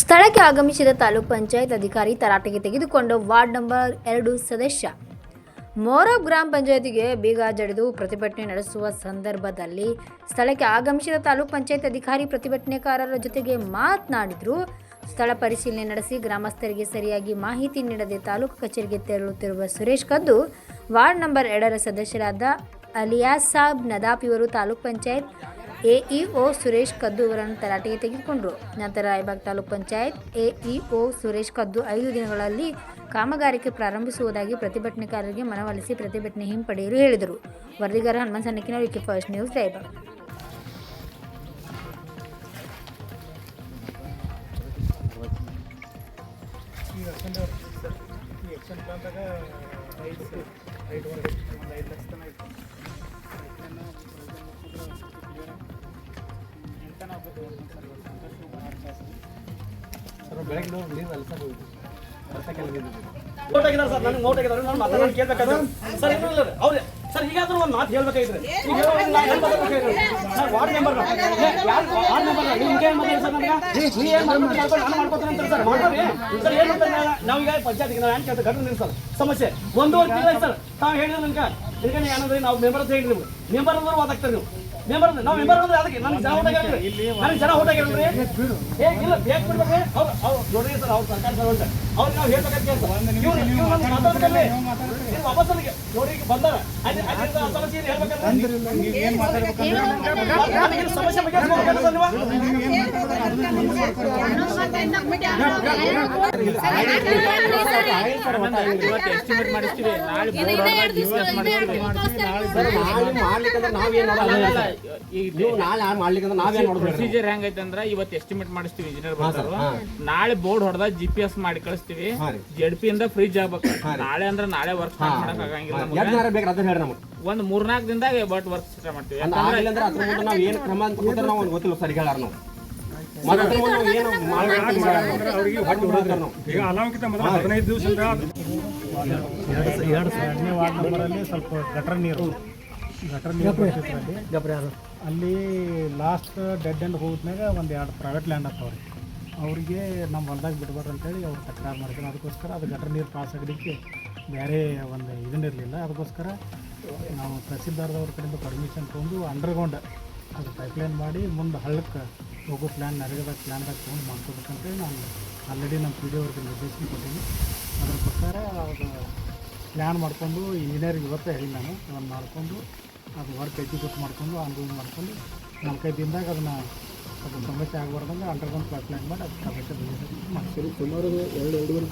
ಸ್ಥಳಕ್ಕೆ ಆಗಮಿಸಿದ ತಾಲೂಕ್ ಪಂಚಾಯತ್ ಅಧಿಕಾರಿ ತರಾಟೆಗೆ ತೆಗೆದುಕೊಂಡು ವಾರ್ಡ್ ನಂಬರ್ ಎರಡು ಸದಸ್ಯ. ಮೋರಬ್ ಗ್ರಾಮ ಪಂಚಾಯತಿಗೆ ಬೀಗ ಜಡಿದು ಪ್ರತಿಭಟನೆ ನಡೆಸುವ ಸಂದರ್ಭದಲ್ಲಿ ಸ್ಥಳಕ್ಕೆ ಆಗಮಿಸಿದ ತಾಲೂಕ್ ಪಂಚಾಯತ್ ಅಧಿಕಾರಿ ಪ್ರತಿಭಟನೆಕಾರರ ಜೊತೆಗೆ ಮಾತನಾಡಿದರು. ಸ್ಥಳ ಪರಿಶೀಲನೆ ನಡೆಸಿ ಗ್ರಾಮಸ್ಥರಿಗೆ ಸರಿಯಾಗಿ ಮಾಹಿತಿ ನೀಡದೆ ತಾಲೂಕು ಕಚೇರಿಗೆ ತೆರಳುತ್ತಿರುವ ಸುರೇಶ್ ಕದ್ದು, ವಾರ್ಡ್ ನಂಬರ್ ಎರಡರ ಸದಸ್ಯರಾದ ಅಲಿಯಾಸ್ ಸಾಬ್, ನದಾಪ್ ಇವರು ತಾಲೂಕ್ ಪಂಚಾಯತ್ ಎಇಒ ಸುರೇಶ್ ಕದ್ದು ಇವರನ್ನು ತರಾಟೆಗೆ ತೆಗೆದುಕೊಂಡರು. ನಂತರ ರಾಯಬಾಗ್ ತಾಲೂಕು ಪಂಚಾಯತ್ ಎಇಒ ಸುರೇಶ್ ಕದ್ದು ಐದು ದಿನಗಳಲ್ಲಿ ಕಾಮಗಾರಿಕೆ ಪ್ರಾರಂಭಿಸುವುದಾಗಿ ಪ್ರತಿಭಟನೆಕಾರರಿಗೆ ಮನವೊಲಿಸಿ ಪ್ರತಿಭಟನೆ ಹಿಂಪಡೆಯಲು ಹೇಳಿದರು. ವರದಿಗಾರ ಹನುಮಂತ ಸಣ್ಣಕಿನವರು ಕೆ ಫಸ್ಟ್ ನ್ಯೂಸ್, ರಾಯಬಾಗ್. ಐದು ಲಕ್ಷ ತನಕ ಸರ್ ಬಿದ್ದಿದ್ದು ನೋಟ್ ಆಗಿದ್ದಾರೆ ಸರ್ ನನಗೆ ನಾನು ಸರ್ ಸರ್ ಒಂದು ಮಾತು ಹೇಳ್ಬೇಕಾಗಿದ್ರೆ ಈಗ ನಾನು ಸರ್ ವಾರ್ಡ್ ಮೆಂಬರ್ ಯಾರು ವಾರ್ಡ್ ಮೆಂಬರ್ ನಿಮ್ಗೆ ಏನು ಸರ್ ನನಗೆ ಏನು ಮಾಡ್ಕೊತೀನಿ ಅಂತಾರೆ ಸರ್ ಮಾಡ್ರಿ ಸರ್ ಏನು ನಾವೀಗ ಪಂಚಾಯತ್ಗೆ ನಾವು ಏನು ಘಟನೆ ಸರ್ ಸಮಸ್ಯೆ ಒಂದೂವರೆ ತಿಂಗಳ ಸರ್ ತಾವು ಹೇಳಿದ್ರೆ ನನಗೆ ಏನಂದ್ರೆ ನಾವು ಮೆಂಬರ್ ಅಂತ ಹೇಳಿ ನಿಮ್ಗೆ ಮೆಂಬರ್ ಅಂದ್ರೆ ಓದಾಗ್ತಾರೆ ನೀವು ಮೆಂಬರ್ ನಾವು ಮೆಂಬರ್ ಅಂದ್ರೆ ಅದಕ್ಕೆ ನನಗೆ ಜನ ಓಟ್ ಆಗಿರಲ್ರಿ ನನಗೆ ಜನ ಓಟ್ ಆಗಿರಲ್ರಿ ಏ ಇಲ್ಲ ಬೇಕು ಬಿಡ್ಬೇಕ್ರಿ ಅವ್ರು ಅವ್ರು ನೋಡ್ರಿ ಸರ್ ಅವ್ರು ಸರ್ಕಾರ ಸರ್ ಅಂತ ಅವ್ರಿಗೆ ನಾವು ಹೇಳ್ಬೇಕಂತ ಕೇಳ್ತಾರೆ ಇವ್ರು ಇವ್ರು ನಮ್ಗೆ ಮಾತಾಡ್ತಾರೆ ನೀವು ವಾಪಸ್ ನನಗೆ ನೋಡಿ ಈಗ ಬಂದಾರ ಅಲ್ಲಿ ಅಲ್ಲಿ ಆ ಸಮಸ್ಯೆ ಏನು ಹೇಳ್ಬೇಕಂದ್ರೆ ಏನು ಮಾತಾಡ್ಬೇಕಂದ್ರೆ ನಮಗೆ ಸಮಸ್ಯೆ ಬಗೆಹರಿಸ್ಬೇಕಂತ ನೀವು ಇವತ್ತು ಎಸ್ಟಿಮೇಟ್ ಮಾಡಿಸ್ತೀವಿ ನಾಳೆ ನಾಳೆ ಡಿಸ್ಕಸ್ ಮಾಡಲ್ಲ ಈಗ ನಾಳೆ ಮಾಡ್ಲಿಕ್ಕೆ ನಾವೇನ್ ಪ್ರೊಸೀಜರ್ ಹೆಂಗೈತೆ ಅಂದ್ರ ಇವತ್ತು ಎಸ್ಟಿಮೇಟ್ ಮಾಡಿಸ್ತೀವಿ ಇಂಜಿನಿಯರ್ ಬರ್ತಾರ ನಾಳೆ ಬೋರ್ಡ್ ಹೊಡೆದ ಜಿ ಪಿ ಎಸ್ ಮಾಡಿ ಕಳಿಸ್ತೀವಿ. ಹಾ ರೀ. ಜೆಡ್ ಪಿ ಇಂದ ಫ್ರಿಜ್ ಆಗ್ಬೇಕು. ನಾಳೆ ಅಂದ್ರೆ ನಾಳೆ ವರ್ಕ್ ಸ್ಟಾರ್ಟ್ ಮಾಡಕ್ ಆಗಂಗಿಲ್ಲ ಎರಡು ನಮ್ಗೆ. ದಿನ ಬೇಕು ಅದ್ರ ಹೇಳ್ರಿ ನಮಗೆ. ಒಂದ್ ಮೂರ್ನಾಲ್ಕು ದಿನದಾಗ ಬಟ್ ವರ್ಕ್ ಸ್ಟಾರ್ಟ್ ಮಾಡ್ತೀವಿ. ಅಂದ್ರೆ ಅದ್ರ ಮುಂದೆ ನಾವು ಏನು ಕ್ರಮ ಅಂತ ಕೂತ್ರೆ ನಾವು ಗೊತ್ತಿಲ್ಲ ಸರ್ ಹೇಳಾರ ನಾವು. ಮತ್ತೆ ಅದ್ರ ಮುಂದೆ ನಾವು ಏನು ಮಾಡ್ಬೇಕು ಅವ್ರಿಗೆ ಹೊಟ್ಟೆ ಹೊಡೆದಾರ ನಾವು. ಈಗ ಅಲಾವಕ್ಕಿಂತ ಮೊದಲು ಹದಿನೈದು ದಿವಸದಿಂದ ಎರಡು ಎರಡು ಎರಡನೇ ವಾರ್ಡ್ ನಂಬರಲ್ಲಿ ಸ್ವಲ್ಪ ಗಟರ್ ನೀರು. ಗಟರ್ ನೀರು. ಅಲ್ಲಿ ಲಾಸ್ಟ್ ಡೆಡ್ ಎಂಡ್ ಹೋದ್ಮ್ಯಾಗ ಒಂದು ಎರಡು ಪ್ರೈವೇಟ್ ಲ್ಯಾಂಡ್ ಆಗ್ತಾವ್ರಿ ಅವರಿಗೆ. ನಮ್ಮ ಹೊಲ್ದಾಗ ಬಿಡ್ಬಾರ್ದು ಅಂತೇಳಿ ಅವ್ರು ತಕರಾರು ಮಾಡಿದ್ರು. ಅದಕ್ಕೋಸ್ಕರ ಅದು ಗಟರ್ ನೀರು ಪಾಸ್ ಆಗಲಿಕ್ಕೆ ಬೇರೆ ಒಂದು ಇದನ್ನಿರಲಿಲ್ಲ ಅದಕ್ಕೋಸ್ಕರ ನಾವು ತಹಸೀಲ್ದಾರ್ದವ್ರ ಕಡೆಯಿಂದ ಪರ್ಮಿಷನ್ ತೊಗೊಂಡು ಅಂಡರ್ಗ್ರೌಂಡ್ ಅದು ಪೈಪ್ಲೈನ್ ಮಾಡಿ ಮುಂದೆ ಹಳ್ಳಕ್ಕೆ ಹೋಗೋ ಪ್ಲ್ಯಾನ್ ನರೇಗಾದಾಗ ಪ್ಲ್ಯಾನ್ದಾಗ ತೊಗೊಂಡು ಮಾಡ್ಕೋಬೇಕಂತೇಳಿ ನಾನು ಆಲ್ರೆಡಿ ನಮ್ಮ ಪಿ ಡಿ ಅವ್ರಿಗೆ ನಿರ್ದೇಶನ ಕೊಟ್ಟೀನಿ. ಅದ್ರ ಪ್ರಕಾರ ಅದು ಪ್ಲ್ಯಾನ್ ಮಾಡಿಕೊಂಡು ಇಂಜಿನಿಯರಿಗೆ ಇವತ್ತೇ ಹೇಳಿ ನಾನು. ಅದನ್ನು ಮಾಡಿಕೊಂಡು ಅದು ವರ್ಕ್ ಎಕ್ಸಿಕ್ಯೂಟ್ ಮಾಡಿಕೊಂಡು ಅನುಭವ ಮಾಡ್ಕೊಂಡು ನಾಲ್ಕೈದು ದಿನದಾಗ ಅದನ್ನು ಅದು ಸಮಸ್ಯೆ ಆಗಬಾರ್ದಂಗೆ ಅಂಡರ್ಗ್ರೌಂಡ್ ಪ್ಲಾನ್ ಮಾಡಿ ಅದು ಸಮಸ್ಯೆ ಮಾಡ್ತೀವಿ ಸುಮಾರು ಎರಡು ಎರಡೂವರೆ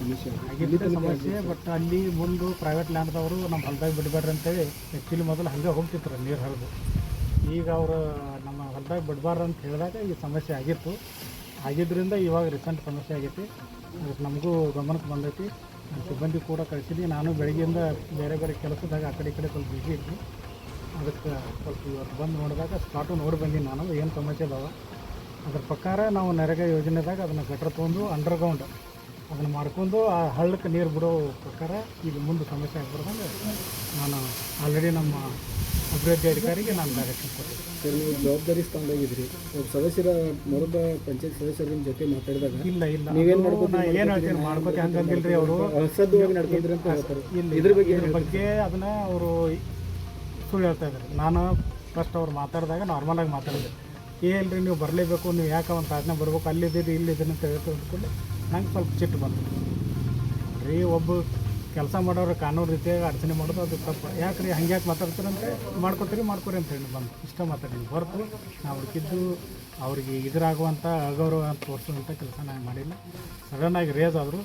ಸಮಸ್ಯೆ. ಆಗಿದ್ದ ಸಮಸ್ಯೆ ಬಟ್ ಅಲ್ಲಿ ಮುಂದೆ ಪ್ರೈವೇಟ್ ಲ್ಯಾಂಡ್ದವರು ನಮ್ಮ ಹೊಲದಾಗ ಬಿಡಬೇಡ್ರಿ ಅಂತೇಳಿ ಆ್ಯಕ್ಚುಲಿ ಮೊದಲು ಹಾಗೆ ಹೋಗ್ತಿತ್ತು ನೀರು ಹರಿದು. ಈಗ ಅವರು ನಮ್ಮ ಹೊಲದಾಗ ಬಿಡಬಾರ್ದು ಅಂತ ಹೇಳಿದಾಗ ಈ ಸಮಸ್ಯೆ ಆಗಿತ್ತು. ಆಗಿದ್ದರಿಂದ ಇವಾಗ ರೀಸೆಂಟ್ ಸಮಸ್ಯೆ ಆಗೈತಿ. ಅದಕ್ಕೆ ನಮಗೂ ಗಮನಕ್ಕೆ ಬಂದೈತಿ. ಸಿಬ್ಬಂದಿ ಕೂಡ ಕಳಿಸಿದ್ವಿ. ನಾನು ಬೆಳಗ್ಗೆಯಿಂದ ಬೇರೆ ಬೇರೆ ಕೆಲಸದಾಗ ಆ ಕಡೆ ಈ ಕಡೆ ಸ್ವಲ್ಪ ಬಿಸಿ ಇದ್ವಿ. ಅದಕ್ಕೆ ಸ್ವಲ್ಪ ಇವತ್ತು ಬಂದು ನೋಡಿದಾಗ ಸ್ಪಾಟು ನೋಡಿ ಬಂದೀನಿ ನಾನು ಏನು ಸಮಸ್ಯೆ ಅದಾವ ಅದ್ರ ಪ್ರಕಾರ ನಾವು ನರೇಗಾ ಯೋಜನೆದಾಗ ಅದನ್ನು ಗಟ್ರ ತೊಗೊಂಡು ಅಂಡರ್ಗ್ರೌಂಡ್ ಅದನ್ನು ಮಾಡ್ಕೊಂಡು ಆ ಹಳ್ಳಕ್ಕೆ ನೀರು ಬಿಡೋ ಪ್ರಕಾರ ಈಗ ಮುಂದೆ ಸಮಸ್ಯೆ ಆಗ್ಬಾರ್ದಂಗೆ ನಾನು ಆಲ್ರೆಡಿ ನಮ್ಮ ಅಭಿವೃದ್ಧಿ ಅಧಿಕಾರಿಗೆ ನಾನು ಡೈರೆಕ್ಷನ್ ಕೊಡ್ತೀನಿ. ಸರ್ ನೀವು ಜವಾಬ್ದಾರಿ ಸ್ಥಾನದಾಗಿದ್ರಿ ಒಬ್ಬ ಸದಸ್ಯರ ಮೊರಬ ಪಂಚಾಯತ್ ಸದಸ್ಯರ ಜೊತೆ ಮಾತಾಡಿದಾಗ ಇಲ್ಲ ಇಲ್ಲ. ನೀವೇನು ಮಾಡ್ಬೋದು ಏನು ಹೇಳ್ತೀನಿ ಮಾಡ್ಕೋತಿ ರೀ ಅವರು. ಅಸದ್ವಾಗಿ ನಡ್ಕೊಂಡ್ರಿ ಅಂತ ಹೇಳ್ತಾರೆ. ಇಲ್ಲ ಇದ್ರ ಬಗ್ಗೆ ಇದ್ರ ಬಗ್ಗೆ ಅದನ್ನ ಅವರು ಸುಳ್ಳು ಹೇಳ್ತಾ ಇದ್ದಾರೆ. ನಾನು ಫಸ್ಟ್ ಅವ್ರು ಮಾತಾಡಿದಾಗ ನಾರ್ಮಲಾಗಿ ಮಾತಾಡಿದೆ ಏನ್ರಿ ನೀವು ಬರಲೇಬೇಕು, ನೀವು ಯಾಕೆ ಒಂದು ಸಾಧನೆ ಬರಬೇಕು? ಅಲ್ಲಿದ್ದೀರಿ, ಇಲ್ಲಿದ್ದೀರಿ ಅಂತ ಹೇಳ್ಕೊಂಡು ನಂಗೆ ಸ್ವಲ್ಪ ಚಿಟ್ಟು ಬಂತು. ರೀ, ಒಬ್ಬ ಕೆಲಸ ಮಾಡೋರು ಕಾನೂನು ರೀತಿಯಾಗಿ ಅಡಚಣೆ ಮಾಡೋದು, ಅದು ತಪ್ಪು. ಯಾಕೆ ರೀ ಹಂಗೆ ಯಾಕೆ ಮಾತಾಡ್ತೀರಂತೆ ಮಾಡ್ಕೊತೀರಿ, ಮಾಡ್ಕೊರಿ ಅಂತ ಹೇಳಿ ಬಂದು. ಇಷ್ಟ ಮಾತಾಡೀನಿ ಹೊರತು ನಾವು ಹುಡುಕಿದ್ದು ಅವ್ರಿಗೆ ಇದ್ರಾಗುವಂಥ ಅಗೌರವ ಅಂತ ತೋರಿಸುವಂಥ ಕೆಲಸ ನಾನು ಮಾಡಿಲ್ಲ. ಸಡನ್ನಾಗಿ ರೇಸ್ ಆದರು.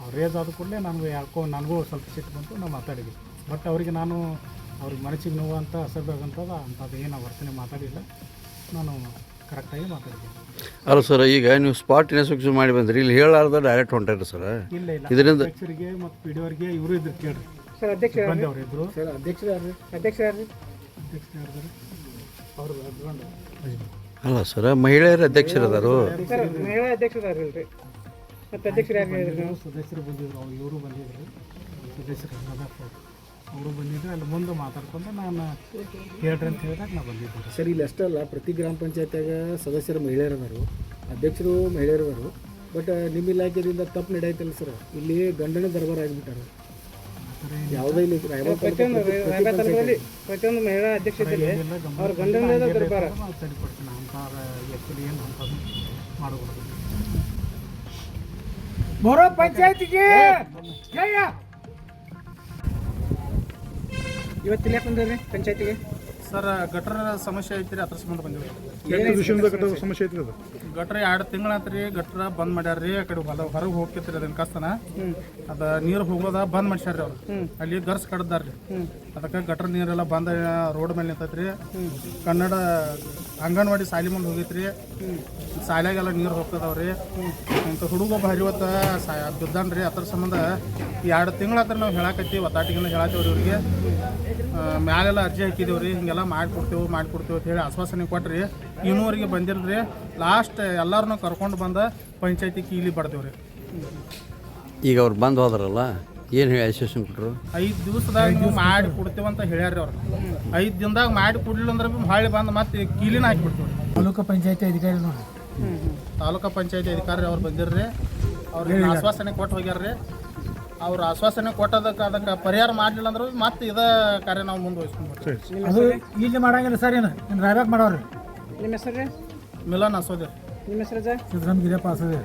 ಅವ್ರು ರೇಸ್ ಆದ ಕೂಡಲೇ ನನಗೂ ಯಾಕೋ, ನನಗೂ ಸ್ವಲ್ಪ ಸಿಟ್ಟು ಬಂತು, ನಾವು ಮಾತಾಡಿದ್ವಿ. ಬಟ್ ಅವರಿಗೆ ನಾನು ಅವ್ರಿಗೆ ಮನಸ್ಸಿಗೆ ನೋವು ಅಂತ ಅಸಭ್ಯ ಅಂತ ಅಂಥದ್ದು ಏನು ವರ್ತನೆ ಮಾತಾಡಿಲ್ಲ. ನಾನು ಕರೆಕ್ಟಾಗಿ ಮಾತಾಡಿದ್ದೀನಿ. ಅಲ್ಲ ಸರ್ ಈಗ ನೀವು ಸ್ಪಾಟ್ ಇನ್ಸ್ಪೆಕ್ಷನ್ ಮಾಡಿ ಬಂದ್ರಿ ಇಲ್ಲಿ ಹೇಳಾರ್ದ ಡೈರೆಕ್ಟ್ ಹೊಂಟಾರಿ ಸರ್. ಇಲ್ಲ ಇಲ್ಲ. ಇದರಿಂದ ಅಧ್ಯಕ್ಷರಿಗೆ ಮತ್ತು ಪಿ ಡಿ ಅವರಿಗೆ ಇವರು ಇದ್ರು ಕೇಳ್ರಿ. ಸರ್ ಅಧ್ಯಕ್ಷ ಬಂದವ್ರು ಇದ್ರು. ಸರ್ ಅಧ್ಯಕ್ಷರ ಯಾರು? ಅಧ್ಯಕ್ಷ ಯಾರು? ಅಧ್ಯಕ್ಷ ಅವ್ರ ಹಸ್ಬೆಂಡ್ ಅಲ್ಲ ಸರ್ ಮಹಿಳೆಯರ ಅಧ್ಯಕ್ಷರದಾರು. ಸರ್ ಮಹಿಳಾ ಅಧ್ಯಕ್ಷರಾಗಿಲ್ರಿ ಮತ್ತೆ ಅಧ್ಯಕ್ಷರು ಯಾರು ಸದಸ್ಯರು ಬಂದಿದ್ರು ಅವ್ರು ಇವರು ಬಂದಿದ್ರು. ಸದಸ್ಯರು ಅವರು ಬಂದಿದ್ದರು ಬಂದಿದ್ರು ಅಲ್ಲಿ ಮುಂದೆ ಮಾತಾಡ್ಕೊಂಡು ನಾನು ಹೇಳ್ರಿ ಅಂತ ಹೇಳಿದಾಗ ನಾನು ಬಂದಿದ್ದೆ ಸರ್ ಇಲ್ಲಿ ಅಷ್ಟೇ ಅಲ್ಲ ಪ್ರತಿ ಗ್ರಾಮ ಪಂಚಾಯತ್ಯಾಗ ಸದಸ್ಯರು ಮಹಿಳೆಯರವರು ಅಧ್ಯಕ್ಷರು ಮಹಿಳೆಯರವರು ಬಟ್ ನಿಮ್ಮ ಇಲಾಖೆಯಿಂದ ತಪ್ಪು ನಡೆಯುತ್ತಲ್ಲ ಸರ್? ಇಲ್ಲಿ ಗಂಡನ ದರ್ಬಾರ್ ಆಗಿಬಿಟ್ಟಾರ. ಯಾವುದೇ ಇಲ್ಲಿ ರಾಯಬಾಗ ತಾಲೂಕು ಪ್ರತಿ ಪ್ರತಿಯೊಂದು ಮಹಿಳಾ ಅಧ್ಯಕ್ಷತೆಯಲ್ಲಿ ಅವ್ರ ಗಂಡನ ದರ್ಬಾರ. ಸರಿಪಡ್ತೀನಿ ಅಂತ ಆ್ಯಕ್ಚುಲಿ ಏನು ಅಂತ ಮಾಡಬಹುದು ಬರೋ ಪಂಚಾಯತಿಗೆ ಜಯ! ಇವತ್ತು ಯಾಕೆ ಬಂದಿರಿ ಪಂಚಾಯತಿಗೆ? ಸರ್ ಗಟ್ರ ಸಮಸ್ಯೆ ಐತ್ರಿ ಅದ್ರ ಸಂಬಂಧ ಬಂದಿವಿ ಸಮಸ್ಯೆ ಐತ್ರಿ ಅದು? ಗಟ್ರ ಎರಡು ತಿಂಗಳಾತ್ರಿ ಗಟ್ರ ಬಂದ್ ಮಾಡ್ಯಾರ್ರಿ ಆ ಕಡೆ ಹೊಲ ಹೊರಗೆ ಹೋಗ್ತಿತ್ರಿ ಅದನ್ನ ಕಸ್ತನ. ಅದ ನೀರು ಹೋಗೋದ ಬಂದ್ ಮಾಡ್ಸ್ಯಾರ್ರಿ ಅವ್ರು. ಅಲ್ಲಿ ಗರ್ಸ್ ಕಡ್ದಾರ್ರಿ ಅದಕ್ಕೆ ಗಟ್ರ ನೀರೆಲ್ಲ ಬಂದ ರೋಡ್ ಮೇಲೆ ನಿಂತೈತ್ರಿ. ಕನ್ನಡ ಅಂಗನವಾಡಿ ಸಾಲಿ ಮುಂದೆ ಹೋಗೈತ್ರಿ. ಶಾಲ್ಯಾಗೆಲ್ಲ ನೀರು ಹೋಗ್ತದವ್ರಿ. ಅಂತ ಹುಡುಗ ಹರಿವತ್ತ ಸಾ ಬಿದ್ದಾನ್ರಿ. ಅದ್ರ ಸಂಬಂಧ ಎರಡು ತಿಂಗಳಾತ್ರ ನಾವು ಹೇಳಾಕತ್ತೀವಿ ಒತ್ತಾಟಿಗೆಲ್ಲ ಹೇಳತ್ತೀವ್ರಿ ಇವ್ರಿಗೆ. ಆ, ಮ್ಯಾಲೆಲ್ಲ ಅರ್ಜಿ ಹಾಕಿದೇವ್ರಿ. ಹಿಂಗೆಲ್ಲ ಮಾಡ್ಕೊಡ್ತೇವೆ ಮಾಡಿಕೊಡ್ತೇವೆ ಅಂತ ಹೇಳಿ ಆಶ್ವಾಸನೆ ಕೊಟ್ರಿ. ಇನ್ನೂವರೆಗೆ ರೀ ಲಾಸ್ಟ್ ಎಲ್ಲರನ್ನೂ ಕರ್ಕೊಂಡು ಬಂದ ಪಂಚಾಯತಿ ಕೀಲಿ ಬಡ್ದೇವ್ರಿ. ಈಗ ಅವ್ರು ಬಂದು ಹೋದ್ರಲ್ಲ ಏನು ಹೇಳಿ ಆಶ್ವಾಸನೆ ಕೊಟ್ಟರು ಐದು ದಿವಸದಾಗ ನೀವು ಮಾಡಿ ಕೊಡ್ತೇವೆ ಅಂತ ಹೇಳ್ಯಾರ್ರಿ ಅವ್ರು. ಐದು ದಿನದಾಗ ಮಾಡಿ ಕೊಡ್ಲಿಲ್ಲ ಅಂದ್ರೆ ಬಿ ಹೊಳ್ಳಿ ಬಂದು ಮತ್ತೆ ಕೀಲಿನ ಹಾಕಿಬಿಡ್ತೀವಿ ತಾಲೂಕು ಪಂಚಾಯತಿ ಅಧಿಕಾರಿ ನೋಡಿ ತಾಲೂಕು ಪಂಚಾಯತಿ ಅಧಿಕಾರಿ ಅವ್ರು ಬಂದಿರ್ರಿ. ಅವ್ರಿಗೆ ಆಶ್ವಾಸನೆ ಕೊಟ್ಟು ಹೋಗ್ಯಾರ್ರಿ. ಅವ್ರ ಆಶ್ವಾಸನೆ ಕೊಟ್ಟದಕ್ಕೆ ಅದಕ್ಕೆ ಪರಿಹಾರ ಮಾಡಲಿಲ್ಲ ಅಂದ್ರೆ ಮತ್ತೆ ಇದ ಕಾರ್ಯ ನಾವು ಮುಂದುವರಿಸ್ಕೊಂಡು ಅದು ಇಲ್ಲಿ ಮಾಡಂಗಿಲ್ಲ ಸರ್ ಏನು? ಮಾಡೋರು. ನಿಮ್ಮ ಹೆಸರು ಮಿಲನ್ ಅಸೋದೆ ನಿಮ್ಮ ಹೆಸರು ಸಿದ್ದರಾಮ ಗಿರಿಯಪ್ಪ ಅಸದೆ